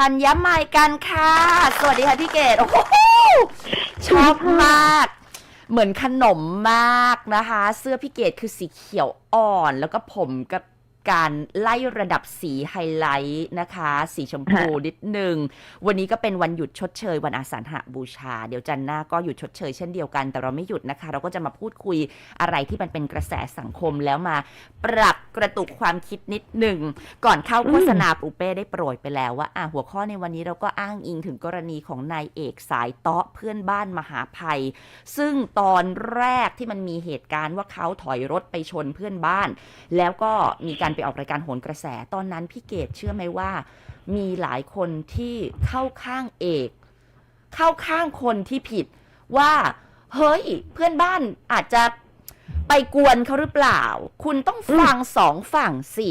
ปัญมัยกันค่ะ สวัสดีค่ะพี่เกดโอ้โหชอบมาก เหมือนขนมมากนะคะ เสื้อพี่เกดคือสีเขียวอ่อน แล้วก็ผมกับ การไล่ระดับสีไฮไลท์นะคะ สีชมพูนิดหนึ่ง วันนี้ก็เป็นวันหยุดชดเชย วันอาสาฬหบูชา เดี๋ยวจันทร์หน้าก็หยุดชดเชยเช่นเดียวกัน แต่เราไม่หยุดนะคะ เราก็จะมาพูดคุยอะไรที่มันเป็นกระแสสังคมแล้วมาปรับกระตุกความคิดนิดหนึ่ง ก่อนเข้าโฆษณาปูเป้ได้โปรยไปแล้วว่าอะหัวข้อในวันนี้เราก็อ้างอิงถึงกรณีของนายเอกสายเตาะเพื่อนบ้านมหาภัย ซึ่งตอนแรกที่มันมีเหตุการณ์ว่าเขาถอยรถไปชนเพื่อนบ้าน แล้วก็มีการไปออกรายการโหนกระแส ตอนนั้นพี่เกดเชื่อไหมว่า มีหลายคนที่เข้าข้างเอก เข้าข้างคนที่ผิดว่าเฮ้ยเพื่อนบ้านอาจจะไปกวนเขาหรือเปล่า คุณต้องฟังสองฝั่งสิ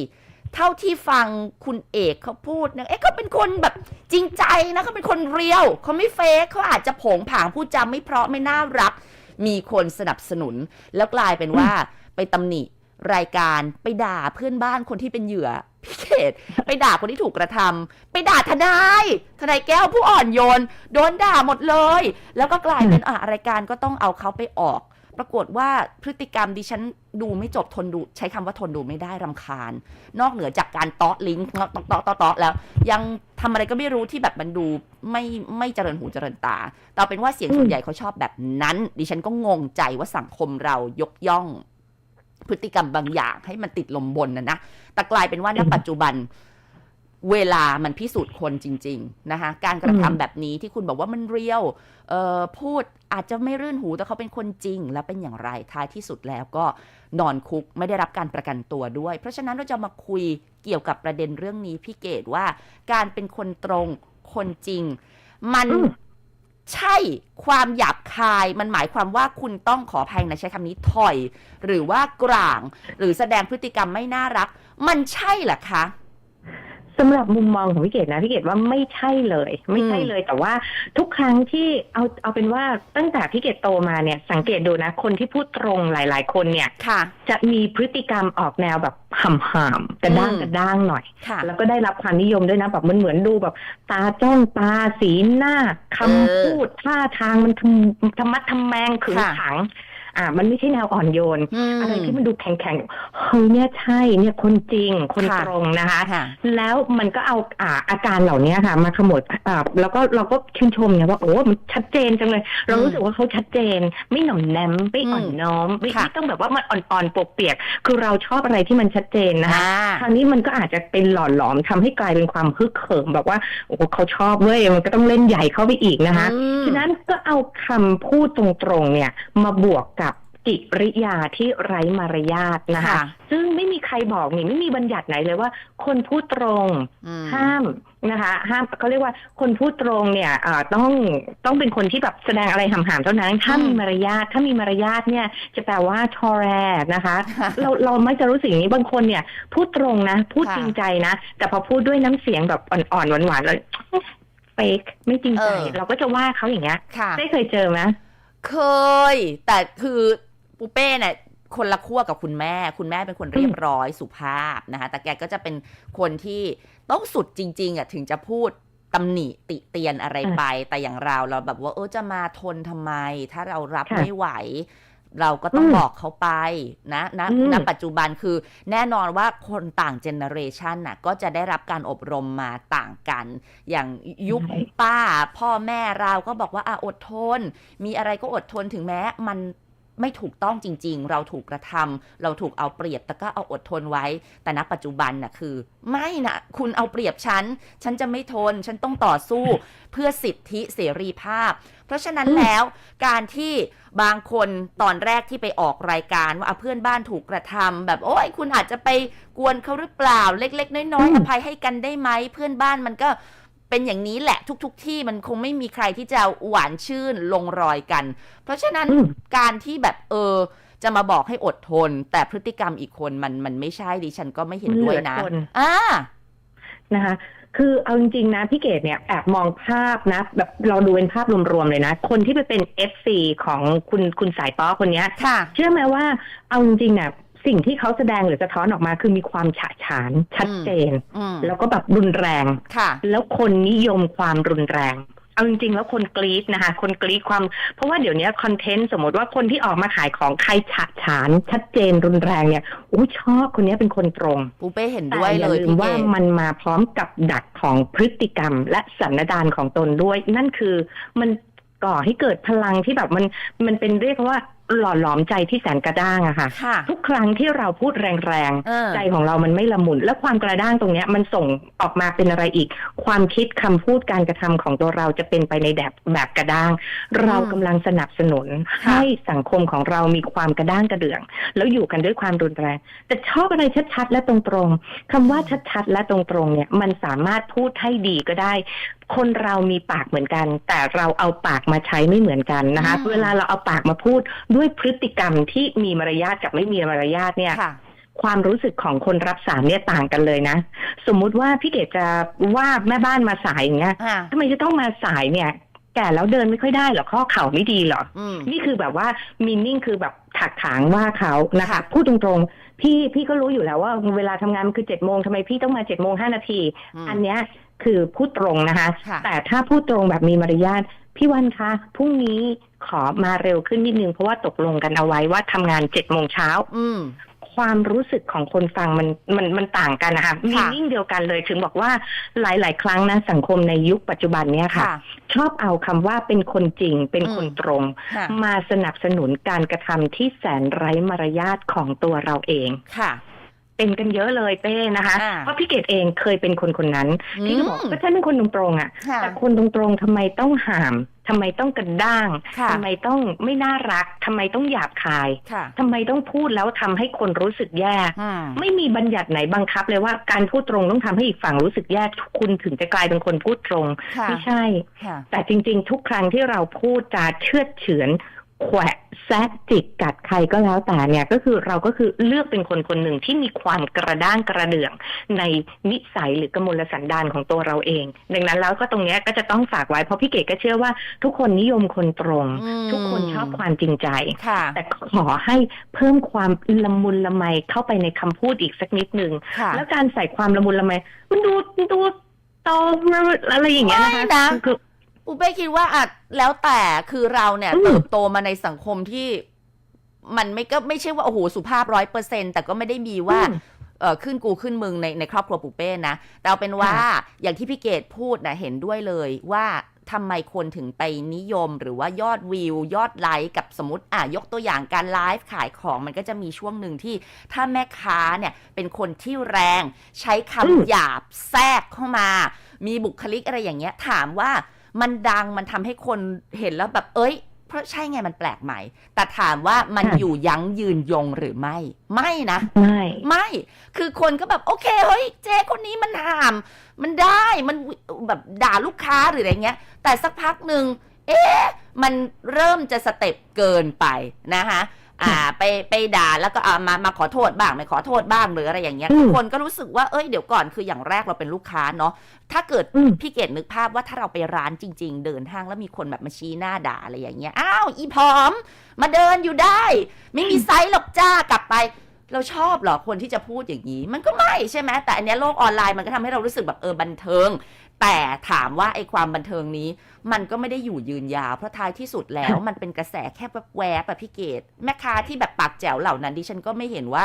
เท่าที่ฟังคุณเอกเขาพูดเนะเอ๊ะเขาเป็นคนแบบจริงใจนะเขาเป็นคนเรียวเขาไม่เฟกเขาอาจจะผงผางพูดจาไม่เพราะไม่น่ารัก มีคนสนับสนุนแล้วกลายเป็นว่าไปตำหนิ รายการไปด่าเพื่อนบ้านคนที่เป็นเหยื่อพี่เขตไปด่าคนที่ถูกกระทำไปด่าทนายทนายแก้วผู้อ่อนโยน โดนด่าหมดเลย แล้วก็กลายเป็นอะรายการก็ต้องเอาเขาไปออก ปรากฏว่าพฤติกรรมดิฉันดูไม่จบทนดูใช้คำว่าทนดูไม่ได้รำคาญ นอกเหนือจากการตาะลิงก์ตาะเตาะเตาะเตาะแล้ว ยังทำอะไรก็ไม่รู้ที่แบบมันดูไม่ไม่เจริญหูเจริญตาแต่เอาเป็นว่าเสียงส่วนใหญ่เขาชอบแบบนั้น ดิฉันก็งงใจว่าสังคมเรายกย่อง พฤติกรรมบางอย่างให้มันติดลมบนนะนะแต่กลายเป็นว่าณปัจจุบันเวลามันพิสูจน์คนจริง ๆ นะคะ การกระทำแบบนี้ที่คุณบอกว่ามันเรียวเอ่อพูดอาจจะไม่รื่นหูแต่เขาเป็นคนจริง แล้วเป็นอย่างไรท้ายที่สุดแล้วก็นอนคุกไม่ได้รับการประกันตัวด้วย เพราะฉะนั้นเราจะมาคุยเกี่ยวกับประเด็นเรื่องนี้พี่เกดว่า การเป็นคนตรงคนจริง มันอืม ใช่ความหยาบคายมันหมายความว่าคุณต้องขออภัยนะใช้คำนี้ถอย หรือว่ากลาง หรือแสดงพฤติกรรมไม่น่ารัก มันใช่เหรอคะ สำหรับมุมมองของพี่เกดนะพี่เกดว่าไม่ใช่เลย ไม่ใช่เลยแต่ว่าทุกครั้งที่เอาเอาเป็นว่าตั้งแต่พี่เกดโตมาเนี่ย สังเกตดูนะ คนที่พูดตรงหลาย ๆ คนเนี่ยค่ะจะมีพฤติกรรมออกแนวแบบห่ามๆกระด้างอืมกระด้างหน่อยค่ะแล้วก็ได้รับความนิยมด้วยนะแบบมันเหมือนดูแบบ ตาจ้องตาสีหน้าคำเออพูดท่าทางมันทำธรรมัดทำแมงขึงค่ะขัง อ่า มันไม่ใช่แนวอ่อนโยนอืมอะไรที่มันดูแข็งๆเฮ้ยเนี่ยใช่เนี่ยคนจริงคนค่ะตรงนะคะค่ะแล้วมันก็เอาอ่าอาการเหล่านี้ค่ะ มาขมวดอ่าแล้วก็เราก็ชื่นชมไงว่าโอ้มันชัดเจนจังเลย เรารู้สึกว่าเขาชัดเจน ไม่หน่อมแนมไม่อ่อนน้อมไม่ค่ะไม่ต้องแบบว่ามันอ่อนๆปวกเปียก คือเราชอบอะไรที่มันชัดเจนนะคะอ่าคราวนี้มันก็อาจจะเป็นหล่อหลอมทำให้กลายเป็นความฮึกเหิมแบบว่าโอ้โหเขาชอบเว้ยมันก็ต้องเล่นใหญ่เข้าไปอีกนะคะอืมฉะนั้นก็เอาคำพูดตรงๆเนี่ยมาบวกกับ กิริยาที่ไร้มารยาทนะคะค่ะซึ่งไม่มีใครบอกนี่ไม่มีบัญญัติไหนเลยว่า คนพูดตรงอืมห้ามนะคะ ห้ามเขาเรียกว่าคนพูดตรงเนี่ยเอ่อต้องต้องเป็นคนที่แบบแสดงอะไรห่ามๆเท่านั้น ถ้าอืมมีมารยาทถ้ามีมารยาทเนี่ย จะแปลว่าทอแรนะคะ เราเราไม่จะรู้สึกอย่างนี้บางคนเนี่ย พูดตรงนะ พูดค่ะจริงใจนะ แต่พอพูดด้วยน้ำเสียงแบบอ่อนๆหวานๆเลยเฟกไม่จริงใจเออเราก็จะว่าเขาอย่างเงี้ยค่ะได้เคยเจอไหมเคย แต่คือ ปูเป้เนี่ยคนละขั้วกับคุณแม่ คุณแม่เป็นคนเรียบร้อยสุภาพนะคะ แต่แกก็จะเป็นคนที่ต้องสุดจริง ๆอะถึงจะพูดตำหนิติเตียนอะไรไป แต่อย่างเราเราแบบว่าเออจะมาทนทำไม ถ้าเรารับค่ะไม่ไหว เราก็ต้องอืมบอกเขาไปนะณอืมณปัจจุบันคือแน่นอนว่าคนต่างเจเนอเรชันน่ะ ก็จะได้รับการอบรมมาต่างกัน อย่างยุคใช่ป้า พ่อแม่เราก็บอกว่าอะอดทน มีอะไรก็อดทนถึงแม้มัน ไม่ถูกต้องจริง ๆ เราถูกกระทำเราถูกเอาเปรียบแต่ก็เอาอดทนไว้ แต่ณปัจจุบันน่ะคือ ไม่นะคุณเอาเปรียบฉัน ฉันจะไม่ทน ฉันต้องต่อสู้ เพื่อสิทธิเสรีภาพ เพราะฉะนั้นอืมแล้วการที่บางคนตอนแรกที่ไปออกรายการว่าอะเพื่อนบ้านถูกกระทำแบบโอ้ยคุณอาจจะไปกวนเขาหรือเปล่า เล็ก ๆ น้อยๆอภัยให้กันได้ไหมเพื่อนบ้านมันก็ เป็นอย่างนี้แหละทุกๆที่มันคงไม่มีใครที่จะหวานชื่นลงรอยกัน เพราะฉะนั้นอืมการที่แบบเออ จะมาบอกให้อดทน แต่พฤติกรรมอีกคนมันมันไม่ใช่ดิฉันก็ไม่เห็นด้วยนะเหลือทนอ่านะคะคือเอาจริงๆนะพี่เกดเนี่ยแอบมองภาพนะแบบเราดูเป็นภาพรวมๆเลยนะ คนที่ไปเป็น FC ของคุณคุณสายต้อคนเนี้ยค่ะเชื่อไหมว่าเอาจริงๆเนี่ย สิ่งที่เขาแสดงหรือสะท้อนออกมาคือมีความฉะฉานชัดเจนอืมแล้วก็แบบรุนแรงค่ะแล้วคนนิยมความรุนแรงเอาจริงๆแล้วคนกรี๊ดนะคะ คนกรี๊ดความ เพราะว่าเดี๋ยวนี้คอนเทนต์สมมติว่าคนที่ออกมาขายของใครฉะฉาน ชัดเจนรุนแรงเนี่ยอู้ชอบคนนี้เป็นคนตรงปูเป้เห็นแต่ด้วยอเลย่ายลืมพี่เกว่าดมันมาพร้อมกับดักของพฤติกรรม และสันดานของตนด้วย นั่นคือมันก่อให้เกิดพลังที่แบบมันมันเป็นเรียกว่า หล่อหลอมใจที่แสนกระด้างอะค่ะ ค่ะ ทุกครั้งที่เราพูดแรงเออ ๆ ใจของเรามันไม่ละมุน และความกระด้างตรงเนี้ยมันส่งออกมาเป็นอะไรอีก ความคิดคำพูดการกระทำของตัวเราจะเป็นไปในแบบแบบกระด้าง เรากำลังสนับสนุนค่ะให้สังคมของเรามีความกระด้างกระเดื่อง แล้วอยู่กันด้วยความรุนแรง แต่ชอบอะไรชัดๆ และตรงๆคำว่าชัดๆ และตรงๆเนี่ยมันสามารถพูดให้ดีก็ได้ คนเรามีปากเหมือนกัน แต่เราเอาปากมาใช้ไม่เหมือนกันนะคะ อืม เวลาเราเอาปากมาพูดด้วยพฤติกรรมที่มีมารยาทกับไม่มีมารยาทเนี่ยค่ะความรู้สึกของคนรับสารเนี่ยต่างกันเลยนะ สมมุติว่าพี่เกดจะว่าแม่บ้านมาสายอย่างเงี้ยอ่าทำไมจะต้องมาสายเนี่ย แก่แล้วเดินไม่ค่อยได้เหรอข้อเข่าไม่ดีเหรออืมนี่คือแบบว่ามีนิ่งคือแบบถักถางว่าเขานะคะค่ะพูดตรงๆ พี่พี่ก็รู้อยู่แล้วว่าเวลาทำงานมันคือเจ็ดโมงทำไมพี่ต้องมาเจ็ดโมงห้านาทีอืมอันเนี้ยคือพูดตรงนะคะค่ะแต่ถ้าพูดตรงแบบมีมารยาท พี่วันคะพรุ่งนี้ขอมาเร็วขึ้นนิดนึง เพราะว่าตกลงกันเอาไว้ว่าทำงานเจ็ดโมงเช้าอืมความรู้สึกของคนฟังมันมันมันต่างกันนะคะมีค่ะนิ่งเดียวกันเลย ถึงบอกว่าหลาย ๆ ครั้งนะสังคมในยุคปัจจุบันเนี้ยค่ะค่ะชอบเอาคำว่าเป็นคนจริง เป็นคนอืมตรงค่ะมาสนับสนุนการกระทำที่แสนไร้มารยาทของตัวเราเองค่ะ เป็นกันเยอะเลยเป้นะคะ อ่าเพราะพี่เกดเองเคยเป็นคนคนนั้นพี่ก็บอกอืม ก็ฉันเป็นคนตรงๆอะ ค่ะ แต่คนตรงๆทำไมต้องห่ามทำไมต้องกระด้างค่ะ ทำไมต้องไม่น่ารักทำไมต้องหยาบคายค่ะทำไมต้องพูดแล้วทำให้คนรู้สึกแย่ อืมไม่มีบัญญัติไหนบังคับเลยว่าการพูดตรงต้องทำให้อีกฝั่งรู้สึกแย่คุณถึงจะกลายเป็นคนพูดตรงค่ะไม่ใช่ ค่ะ แต่จริงๆ ทุกครั้งที่เราพูดจาเชือดเฉือน แขวะแซะจิกกัดใครก็แล้วแต่เนี่ยก็คือเราก็คือเลือกเป็นคนคนหนึ่งที่มีความกระด้างกระเดื่อง ในนิสัยหรือกมลสันดานของตัวเราเอง ดังนั้นแล้วก็ตรงเนี้ยก็จะต้องฝากไว้เพราะพี่เก๋ก็เชื่อว่าทุกคนนิยมคนตรงอืมทุกคนชอบความจริงใจค่ะแต่ขอให้เพิ่มความละมุนละไมเข้าไปในคำพูดอีกสักนิดนึงค่ะแล้วการใส่ความละมุนละไมมันดูมันดูโตอะไรอย่างเงี้ยนะคะไม่นะคือ ปูเป้คิดว่าอาจแล้วแต่คือเราเนี่ยอืมเติบโตมาในสังคมที่มันไม่ก็ไม่ใช่ว่า โอ้โห สุภาพร้อยเปอร์เซ็นแต่ก็ไม่ได้มีว่าอืมเออขึ้นกูขึ้นมึงในในครอบครัวปูเป้นะ แต่เอาเป็นว่าอย่างที่พี่เกดพูดนะเห็นด้วยเลยว่าทำไมคนถึงไปนิยมหรือว่ายอดวิว ยอดไลค์กับสมมติอะยกตัวอย่างการไลฟ์ขายของมันก็จะมีช่วงหนึ่งที่ ถ้าแม่ค้าเนี่ยเป็นคนที่แรงใช้คำอืมหยาบแทรกเข้ามา มีบุคลิกอะไรอย่างเงี้ย ถามว่า มันดังมันทำให้คนเห็นแล้วแบบ เอ้ย เพราะใช่ไงมันแปลกใหม่ แต่ถามว่ามันค่ะอยู่ยั้งยืนยงหรือไม่ ไม่นะไม่ไม่ คือคนก็แบบโอเคเฮ้ยเจ๊คนนี้มันหาม มันได้มันแบบด่าลูกค้าหรืออะไรเงี้ย แต่สักพักหนึ่งเอ๊ะมันเริ่มจะสเต็ปเกินไปนะคะ อ่าไปไปด่าแล้วก็อ่ามามาขอโทษบ้างไม่ขอโทษบ้างหรืออะไรอย่างเงี้ยอืมคนก็รู้สึกว่าเอ้ยเดี๋ยวก่อนคืออย่างแรกเราเป็นลูกค้าเนาะถ้าเกิดอืมพี่เกดนึกภาพว่าถ้าเราไปร้านจริง ๆ เดินห้างแล้วมีคนแบบมาชี้หน้าด่าอะไรอย่างเงี้ยอ้าวอีผอม มาเดินอยู่ได้ ไม่มีไซส์หรอกจ้ากลับไปเราชอบเหรอคนที่จะพูดอย่างนี้ มันก็ไม่ใช่ไหมแต่อันเนี้ยโลกออนไลน์มันก็ทำให้เรารู้สึกแบบเออบันเทิง แต่ถามว่าไอ้ความบันเทิงนี้ มันก็ไม่ได้อยู่ยืนยาว เพราะท้ายที่สุดแล้วมันเป็นกระแสแค่แวบๆอะพี่เกดแม่ค้าที่แบบปากแจ๋วเหล่านั้นดิฉันก็ไม่เห็นว่า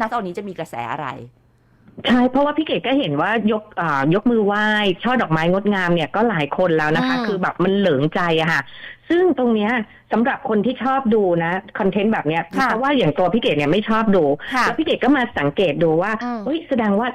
ณตอนนี้จะมีกระแสอะไรใช่เพราะว่าพี่เกดก็เห็นว่ายกอ่ายกมือไหว้ช่อดอกไม้งดงามเนี่ยก็หลายคนแล้วนะคะอืมคือแบบมันเหลิงใจอะค่ะ ซึ่งตรงเนี้ยสำหรับคนที่ชอบดูนะคอนเทนต์แบบเนี้ยค่ะเพราะว่าอย่างตัวพี่เกดเนี่ยไม่ชอบดูค่ะแล้วพี่เกดก็มาสังเกตดูว่าอืมเฮ้ยแสดงว่า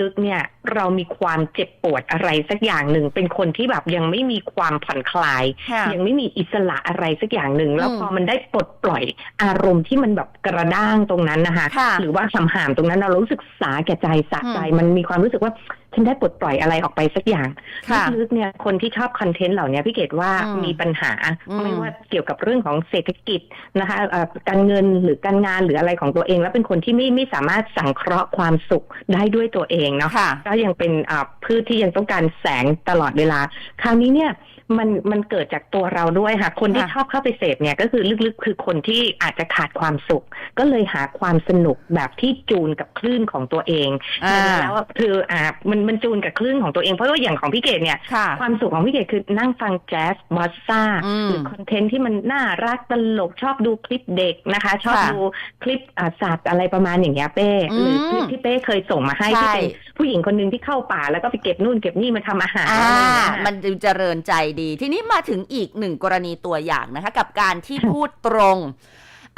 ลึกๆเนี่ยเรามีความเจ็บปวดอะไรสักอย่างหนึ่งเป็นคนที่แบบยังไม่มีความผ่อนคลายค่ะยังไม่มีอิสระอะไรสักอย่างหนึ่งแล้วอืมพอมันได้ปลดปล่อยอารมณ์ที่มันแบบกระด้างตรงนั้นนะคะค่ะหรือว่าสำหามตรงนั้นเรารู้สึกสาแก่ใจสะใจอืมมันมีความรู้สึกว่า ฉันได้ปลดปล่อยอะไรออกไปสักอย่างค่ะลึกๆเนี่ยคนที่ชอบคอนเทนต์เหล่านี้พี่เกดว่าอืมมีปัญหาอืมไม่ว่าเกี่ยวกับเรื่องของเศรษฐกิจนะคะเอ่อการเงินหรือการงานหรืออะไรของตัวเอง แล้วเป็นคนที่ไม่ไม่สามารถสังเคราะห์ความสุขได้ด้วยตัวเองเนาะค่ะก็ยังเป็นอ่าพืชที่ยังต้องการแสงตลอดเวลา คราวนี้เนี่ยมันมันเกิดจากตัวเราด้วยค่ะ คนที่ค่ะชอบเข้าไปเสพเนี่ยก็คือลึกๆ คือคนที่อาจจะขาดความสุข ก็เลยหาความสนุกแบบที่จูนกับคลื่นของตัวเองอ่าแล้วคืออ่ามันมันจูนกับคลื่นของตัวเอง เพราะว่าอย่างของพี่เกดเนี่ยค่ะความสุขของพี่เกดคือนั่งฟังแจ๊สบอสซ่าอืมหรือคอนเทนต์ที่มันน่ารักตลกชอบดูคลิปเด็กนะคะ ชอบค่ะดูคลิปอ่าสัตว์อะไรประมาณอย่างเงี้ยเป้หรือคลิปที่เป้เคยส่งมาให้ใช่ที่เป็นผู้หญิงคนหนึ่งที่เข้าป่าแล้วก็ไปเก็บนู่นเก็บนี่มาทำอาหารอ่าอะไรอย่างเงี้ยมันดูเจริญใจดี ทีนี้มาถึงอีกหนึ่งกรณีตัวอย่างนะคะ กับการที่พูดตรง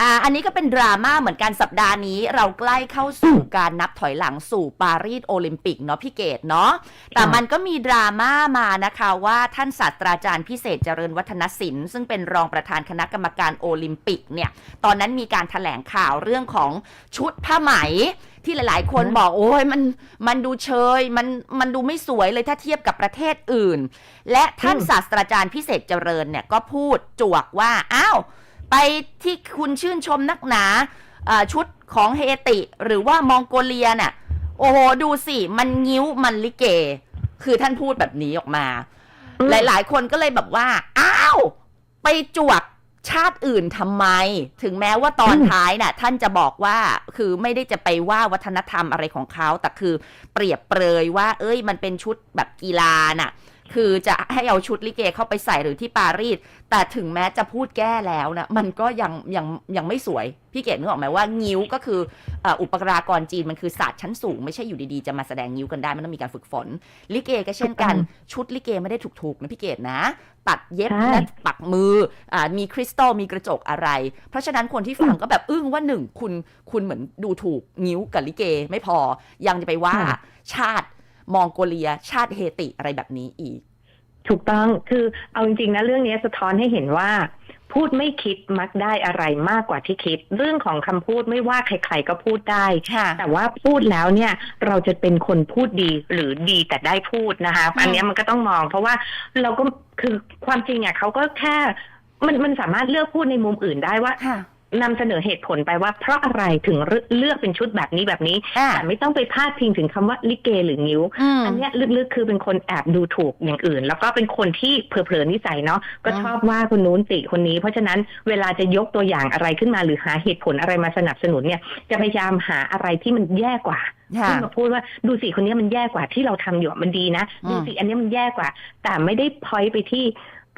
อ่าอันนี้ก็เป็นดราม่าเหมือนกันสัปดาห์นี้ เราใกล้เข้าสู่การนับถอยหลังสู่ปารีสโอลิมปิกเนาะพี่เกดเนาะแต่มันก็มีดราม่ามานะคะว่าท่านศาสตราจารย์พิเศษเจริญวัฒนศิลป์ซึ่งเป็นรองประธานคณะกรรมการโอลิมปิกเนี่ย ตอนนั้นมีการถแถลงข่าวเรื่องของชุดผ้าไหมที่หลาย ๆ คนอืมบอกโอ้ยมันมันดูเชยมันมันดูไม่สวยเลยถ้าเทียบกับประเทศอื่น และท่านศาสตราจารย์พิเศษเจริญเนี่ยก็พูดจวกว่าอ้าว ไปที่คุณชื่นชมนักหนาชุดของเฮติ หรือว่ามองโกเลียน่ะ โอ้โห ดูสิ มันงิ้วมันลิเก คือท่านพูดแบบนี้ออกมาอืมหลายๆ คนก็เลยแบบว่า อ้าว ไปจวกชาติอื่นทำไม ถึงแม้ว่าตอนท้ายน่ะ ท่านจะบอกว่าคือไม่ได้จะไปว่าวัฒนธรรมอะไรของเขา แต่คือเปรียบเปรยว่า เอ้ย มันเป็นชุดแบบกีฬาน่ะ คือจะให้เอาชุดลิเกเข้าไปใส่หรือที่ปารีสแต่ถึงแม้จะพูดแก้แล้วนะมันก็ยังยังยังไม่สวย พี่เกดนึกออกไหมว่างิ้วก็คือเอ่ออุปกรากรจีนมันคือศาสตร์ชั้นสูง ไม่ใช่อยู่ดีๆ จะมาแสดงงิ้วกันได้มันต้องมีการฝึกฝน ลิเกก็เช่นกันถูกต้ชุดลิเกไม่ได้ถูกๆนะพี่เกดนะ ตัดเย็บใช่และปักมืออ่ามีคริสตัลมีกระจกอะไร เพราะฉะนั้นคนที่ฟังก็แบบอึ้งว่าหนึ่งคุณคุณเหมือนดูถูกงิ้วกับลิเกไม่พอยังจะไปว่าค่ะชาติ มองโกเลีย ชาติเฮติอะไรแบบนี้อีก ถูกต้องคือเอาจริงๆนะเรื่องนี้สะท้อนให้เห็นว่าพูดไม่คิดมักได้อะไรมากกว่าที่คิด เรื่องของคำพูดไม่ว่าใคร ๆก็พูดได้ค่ะแต่ว่าพูดแล้วเนี่ยเราจะเป็นคนพูดดีหรือดีแต่ได้พูดนะคะอืมอันเนี้ยมันก็ต้องมอง เพราะว่าเราก็คือความจริงอะเขาก็แค่มันมันสามารถเลือกพูดในมุมอื่นได้ว่าค่ะ นำเสนอเหตุผลไปว่าเพราะอะไรถึงเลือกเป็นชุดแบบนี้แบบนี้อ่าแต่ไม่ต้องไปพาดพิงถึงคำว่าลิเกหรืองิ้วอืมอันเนี้ยลึกๆคือเป็นคนแอบดูถูกอย่างอื่น แล้วก็เป็นคนที่เผลอๆนิสัยเนาะก็อืมชอบว่าคนนู้นติคนนี้ เพราะฉะนั้นเวลาจะยกตัวอย่างอะไรขึ้นมาหรือหาเหตุผลอะไรมาสนับสนุนเนี่ยจะพยายามหาอะไรที่มันแย่กว่าค่ะที่มาพูดว่าดูสิคนเนี้ยมันแย่กว่าที่เราทำอยู่อะมันดีนะอืมดูสิอันเนี้ยมันแย่กว่า แต่ไม่ได้พอยไปที่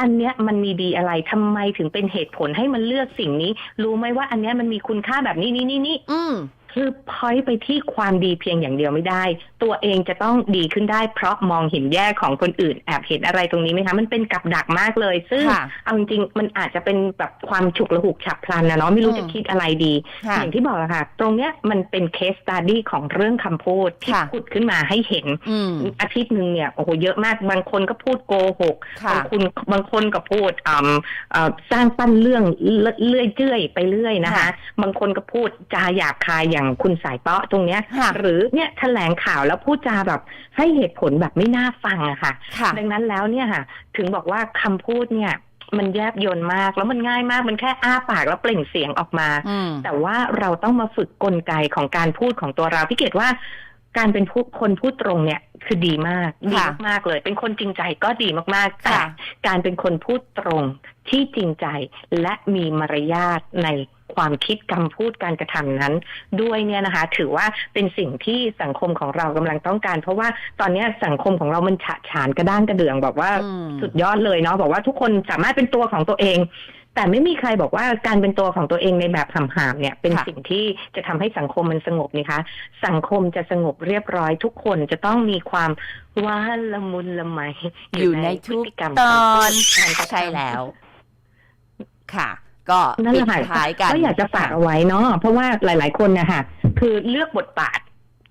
อันเนี้ยมันมีดีอะไรทำไมถึงเป็นเหตุผลให้มันเลือกสิ่งนี้ รู้ไหมว่าอันเนี้ยมันมีคุณค่าแบบนี้นี่นี่นี่อืม คือพอยไปที่ความดีเพียงอย่างเดียวไม่ได้ ตัวเองจะต้องดีขึ้นได้เพราะมองเห็นแย่ของคนอื่นแอบเห็นอะไรตรงนี้ไหมคะ มันเป็นกับดักมากเลย ซึ่งค่ะเอาจริงๆมันอาจจะเป็นแบบความฉุกละหุกฉับพลันนะเนาะไม่รู้อืมจะคิดอะไรดีค่ะอย่างที่บอกอะค่ะ ตรงเนี้ยมันเป็นเคสตัดดี้ของเรื่องคำพูดที่ค่ะขุดขึ้นมาให้เห็นอืมอาทิตย์หนึ่งเนี่ยโอ้โหเยอะมากบางคนก็พูดโกหกค่ะบางคนบางคนก็พูดอ่าเอ่อสร้างปั้นเรื่องเลื่อยเจื่อยไปเรื่อยนะคะค่ะบางคนก็พูดจาหยาบคายอย่างคุณสายเปาะตรงเนี้ยค่ะหรือเนี่ยแถลงข่าวแล้วพูดจาแบบให้เหตุผลแบบไม่น่าฟังอะค่ะค่ะดังนั้นแล้วเนี่ยค่ะ ถึงบอกว่าคำพูดเนี่ยมันแยบยนต์มากแล้วมันง่ายมากมันแค่อ้าปากแล้วเปล่งเสียงออกมาอืมแต่ว่าเราต้องมาฝึกกลไกของการพูดของตัวเราพี่เกดว่า การเป็นผู้คนพูดตรงเนี่ยคือดีมากดีค่ะมากๆเลย เป็นคนจริงใจก็ดีมากๆแต่ค่ะการเป็นคนพูดตรงที่จริงใจและมีมารยาทในความคิดคำพูดการกระทำนั้น ด้วยเนี่ยนะคะ ถือว่าเป็นสิ่งที่สังคมของเรากำลังต้องการ เพราะว่าตอนเนี้ยสังคมของเรามันฉะฉานกระด้างกระเดื่องบอกว่าอืมสุดยอดเลยเนาะบอกว่าทุกคนสามารถเป็นตัวของตัวเอง แต่ไม่มีใครบอกว่าการเป็นตัวของตัวเองในแบบหำๆเนี่ย เป็นค่ะสิ่งที่จะทำให้สังคมมันสงบนี่คะ สังคมจะสงบเรียบร้อยทุกคนจะต้องมีความหว่านละมุนละไมอยู่ในทุกพฤติกรรมตอนการกระทำใช่แล้ว ค่ะ ก็นั่นปิแหดละค่ะท้ายกันก็อยากจะฝากเอาไว้เนาะเพราะว่าหลาย ๆ คนนะคะคือเลือกบทบาท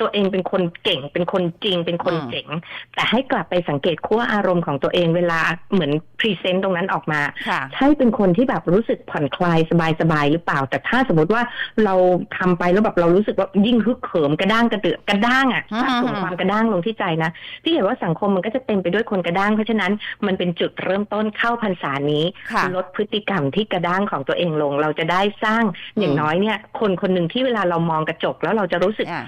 ตัวเองเป็นคนเก่ง เป็นคนจริง เป็นคนอืมเจ๋ง แต่ให้กลับไปสังเกตขั้วอารมณ์ของตัวเองเวลาเหมือนพรีเซนต์ตรงนั้นออกมาค่ะใช่เป็นคนที่แบบรู้สึกผ่อนคลายสบายๆหรือเปล่า แต่ถ้าสมมติว่าเราทำไปแล้วแบบเรารู้สึกว่ายิ่งฮึกเหิมกระด้างกระเดือกกระด้างอะอืมสะสมความกระด้างลงที่ใจนะพี่เห็นว่าสังคมมันก็จะเต็มไปด้วยคนกระด้างเพราะฉะนั้นมันเป็นจุดเริ่มต้นเข้าพรรษานี้ค่ะลดพฤติกรรมที่กระด้างของตัวเองลง เราจะได้สร้างอย่างน้อยเนี่ย คนคนหนึ่งที่เวลาเรามองกระจกแล้วเราจะรู้สึกอะ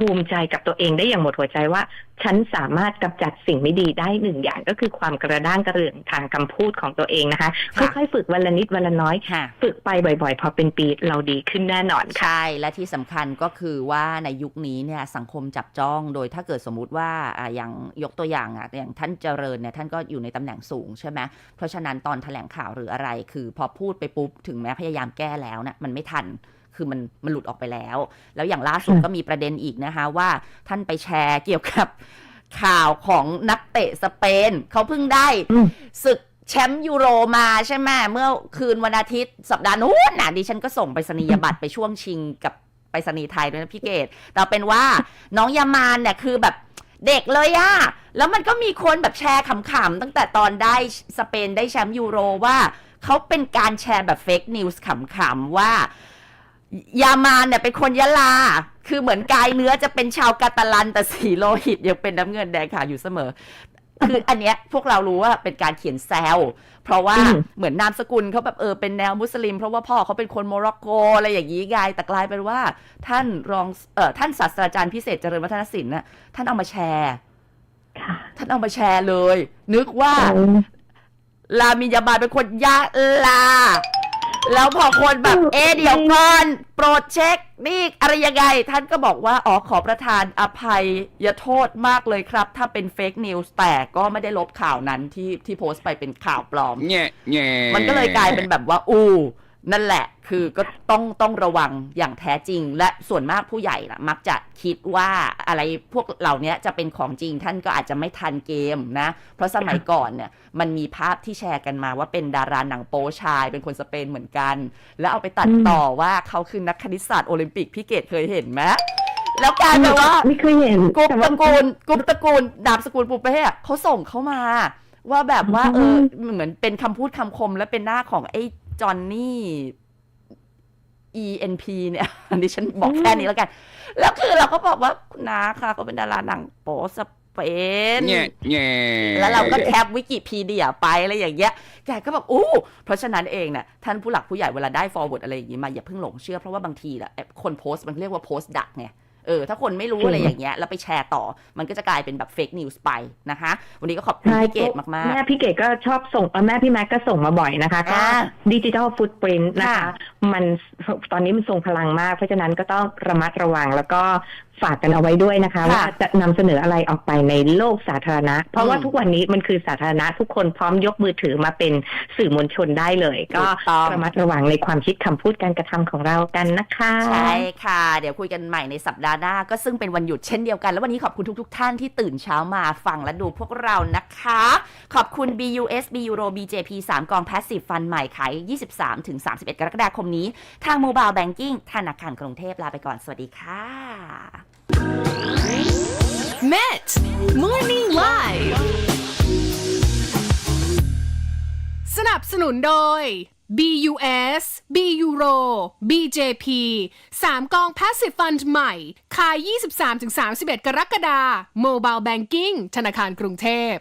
ภูมิใจกับตัวเองได้อย่างหมดหัวใจว่า ฉันสามารถกำจัดสิ่งไม่ดีได้หนึ่งอย่างก็คือความกระด้างกระเดื่องทางคำพูดของตัวเองนะคะค่ะค่อยๆฝึกวันละนิดวันละน้อยค่ะฝึกไปบ่อยๆ พอเป็นปีเราดีขึ้นแน่นอนค่ะใช่และที่สำคัญก็คือว่าในยุคนี้เนี่ยสังคมจับจ้องโดยถ้าเกิดสมมุติว่าอ่าอย่างยกตัวอย่างอะอย่างท่านเจริญเนี่ยท่านก็อยู่ในตำแหน่งสูงใช่ไหมเพราะฉะนั้นตอนแถลงข่าวหรืออะไร คือพอพูดไปปุ๊บถึงแม้พยายามแก้แล้วเนี่ยมันไม่ทัน คือมันมันหลุดออกไปแล้ว แล้วอย่างล่าสุดค่ะก็มีประเด็นอีกนะคะว่าท่านไปแชร์เกี่ยวกับข่าวของนักเตะสเปนเขาเพิ่งได้อืมศึกแชมป์ยูโรมาใช่ไหมเมื่อคืนวันอาทิตย์สัปดาห์นู้นน่ะดิฉันก็ส่งไปรษณียบัตรไปช่วงชิงกับไปรษณีย์ไทยด้วยนะพี่เกดแต่เป็นว่าน้องยามานเนี่ยคือแบบเด็กเลยอะแล้วมันก็มีคนแบบแชร์ขำๆตั้งแต่ตอนได้สเปนได้แชมป์ยูโรว่าเขาเป็นการแชร์แบบเฟกนิวส์ขำๆว่า ยามานเนี่ยเป็นคนยะลา คือเหมือนกายเนื้อจะเป็นชาวกาตาลัน แต่สีโลหิตยังเป็นน้ำเงินแดงขาวอยู่เสมอ คืออันเนี้ยพวกเรารู้ว่าเป็นการเขียนแซว เพราะว่าเหมือนนามสกุลเขาแบบเออเป็นแนวมุสลิม เพราะว่าพ่อเขาเป็นคนโมร็อกโกอะไรอย่างนี้ไงแต่กลายเป็นว่า ท่านรองเออท่านศาสตราจารย์พิเศษเจริญวัฒนศิลป์น่ะท่านเอามาแชร์ท่านเอามาแชร์เลย นึกว่าลามินยาบาลเป็นคนยะลา แล้วพอคนแบบเอ๊ะเดี๋ยวก่อนโปรดเช็ค นี่อะไรยังไง ท่านก็บอกว่า อ๋อขอประทานอภัยยโทษมากเลยครับ ถ้าเป็นเฟกนิวส์แต่ก็ไม่ได้ลบข่าวนั้นที่ที่โพสต์ไปเป็นข่าวปลอม Nhẹ nhẹ มันก็เลยกลายเป็นแบบว่า อู้ นั่นแหละคือก็ต้องต้องระวังอย่างแท้จริง และส่วนมากผู้ใหญ่ล่ะมักจะคิดว่าอะไรพวกเหล่านี้จะเป็นของจริงท่านก็อาจจะไม่ทันเกมนะ เพราะสมัยก่อนเนี่ยมันมีภาพที่แชร์กันมาว่าเป็นดาราหนังโป๊ชาย เป็นคนสเปนเหมือนกัน แล้วเอาไปตัดอืมต่อว่าเขาคือนักคณิตศาสตร์โอลิมปิกพี่เกดเคยเห็นไหมแล้วกลายเป็นว่าไม่เคยเห็นกรุ๊ปแต่ตว่าระกูลกรุ๊ปตระกูลดาบสกุลปุเป้อะเขาส่งเข้ามาว่าแบบว่าอืมเออเหมือนเป็นคำพูดคำคมและเป็นหน้าของไอ้ จอนนี่ ENP เนี่ยอันนี้ฉันบอกแค่นี้แล้วกัน แล้วคือเราก็บอกว่าคุณนาค่ะเขาเป็นดาราหนังโป๊สเปน Nhẹ nhẹ แล้วเราก็แคปวิกิพีเดียไปอะไรอย่างเงี้ย แกก็แบบอู้ เพราะฉะนั้นเองเนี่ยท่านผู้หลักผู้ใหญ่เวลาได้ forward อะไรอย่างงี้มาอย่าเพิ่งหลงเชื่อเพราะว่าบางทีแหละไอ้คนโพสต์มันเรียกว่าโพสต์ดักไง เออถ้าคนไม่รู้จริงอะไรอย่างเงี้ยแล้วไปแชร์ต่อ มันก็จะกลายเป็นแบบเฟกนิวส์ไปนะคะ วันนี้ก็ขอบคุณใช่พี่เกดมากแม่พี่เกดก็ชอบส่งเอ่อแม่พี่แม็กก็ส่งมาบ่อยนะคะก็อ่าดิจิทัลฟุตปรินต์นะคะค่ะมันตอนนี้มันทรงพลังมากเพราะฉะนั้นก็ต้องระมัดระวังแล้วก็ ฝากกันเอาไว้ด้วยนะคะค่ะว่าจะนำเสนออะไรออกไปในโลกสาธารณะ เพราะว่าอืมทุกวันนี้มันคือสาธารณะ ทุกคนพร้อมยกมือถือมาเป็นสื่อมวลชนได้เลย ก็ถูกต้องระมัดระวังในความคิดคำพูดการกระทำของเรากันนะคะใช่ค่ะ เดี๋ยวคุยกันใหม่ในสัปดาห์หน้า ก็ซึ่งเป็นวันหยุดเช่นเดียวกัน แล้ววันนี้ขอบคุณทุก ๆ ท่านที่ตื่นเช้ามาฟังและดูพวกเรานะคะ ขอบคุณ BUS BURO BJP 3กอง Passive Fund ใหม่ขาย23-31 กรกฎาคมนี้ ทาง Mobile Banking ธนาคารกรุงเทพลาไปก่อนสวัสดีค่ะ Met Morning Live สนับสนุนโดย BUS B Euro BJP 3 กอง Passive Fund ใหม่ คาย 23-31 กรกฎาคม Mobile Banking ธนาคารกรุงเทพ